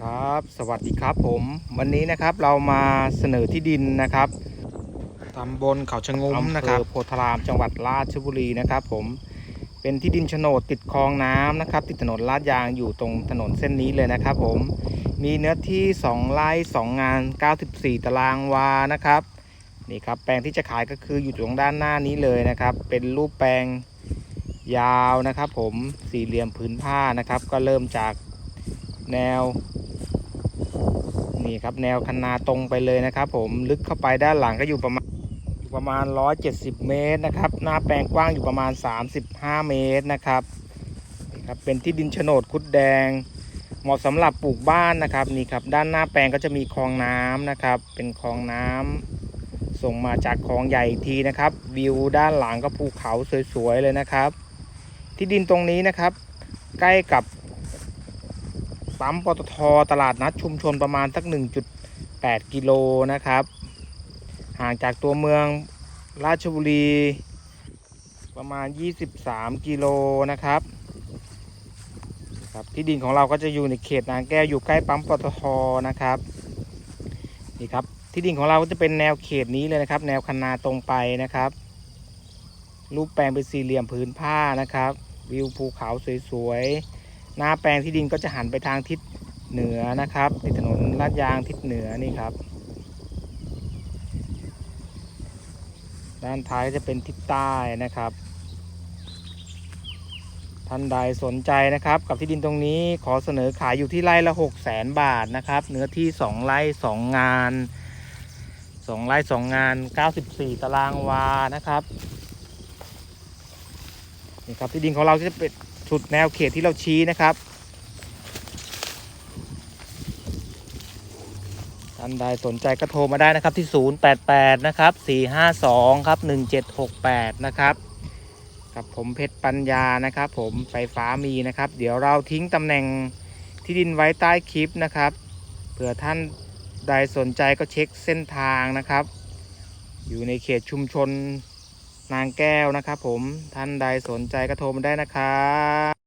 ครับ สวัสดีครับผม วันนี้นะครับเรามาเสนอที่ดินนะครับตำบลเขาชะงมนะครับโพธารามจังหวัดราชบุรีนะครับ ผมเป็นที่ดินโฉนดติดคลองน้ำนะครับ ติดถนนลาดยางอยู่ตรงถนนเส้นนี้เลยนะครับ ผมมีเนื้อที่ 2 ไร่2งาน 94 ตารางวานะครับนี่ครับแปลงที่จะขายก็คืออยู่ตรงด้านหน้านี้เลยนะครับ เป็นรูปแปลงยาวนะครับ ผมสี่เหลี่ยมผืนผ้านะครับ ก็เริ่มจากแนว นี่ครับแนวคันนาตรงไปเลยนะครับผมลึกเข้าไปด้านหลังก็อยู่ประมาณอยู่ประมาณ 170 เมตรนะครับหน้าแปลงกว้างอยู่ประมาณ 35 เมตรนะครับนี่ครับเป็นที่ดินโฉนดคุดแดง เหมาะสำหรับปลูกบ้านนะครับนี่ครับด้านหน้าแปลงก็จะมีคลองน้ำนะครับ เป็นคลองน้ำส่งมาจากคลองใหญ่ทีนะครับ วิวด้านหลังก็ภูเขาสวยๆเลยนะครับ ที่ดินตรงนี้นะครับ ใกล้กับ ปั๊มปตทตลาดนัดชุมชนประมาณสัก 1.8 กิโลนะครับ ห่างจากตัวเมืองราชบุรี ประมาณ 23 กิโลนะครับครับที่ดินของเราก็จะอยู่ในเขตนางแก้วอยู่ใกล้ปั๊มปตทนะครับนี่ครับที่ดินของเราก็จะเป็นแนวเขตนี้เลยนะครับ แนวคันนาตรงไปนะครับ รูปแปลงเป็นสี่เหลี่ยมผืนผ้านะครับ วิวภูเขาสวยๆ หน้าแปลงที่ดินก็จะหันไปทางทิศเหนือนะครับติดถนนลาดยางทิศเหนือนี่ครับ ด้านท้ายจะเป็นทิศใต้นะครับ ท่านใดสนใจนะครับ กับที่ดินตรงนี้ขอเสนอขายอยู่ที่ไร่ละ6 0แสนบาทนะครับ เนื้อที่2ไร่2งาน2ไร่2งาน94ตารางวานะครับนี่ครับที่ดินของเราจะเป็น สุดแนวเขตที่เราชี้นะครับท่านใดสนใจก็โทรมาได้นะครับที่ 088 นะครับ 452 ครับ 1768 นะครับ กับผมเพชรปัญญานะครับผมไฟฟ้ามีนะครับ เดี๋ยวเราทิ้งตำแหน่งที่ดินไว้ใต้คลิปนะครับ เผื่อท่านใดสนใจก็เช็คเส้นทางนะครับ อยู่ในเขตชุมชน นางแก้วนะครับผมท่านใดสนใจก็โทรมาได้นะครับ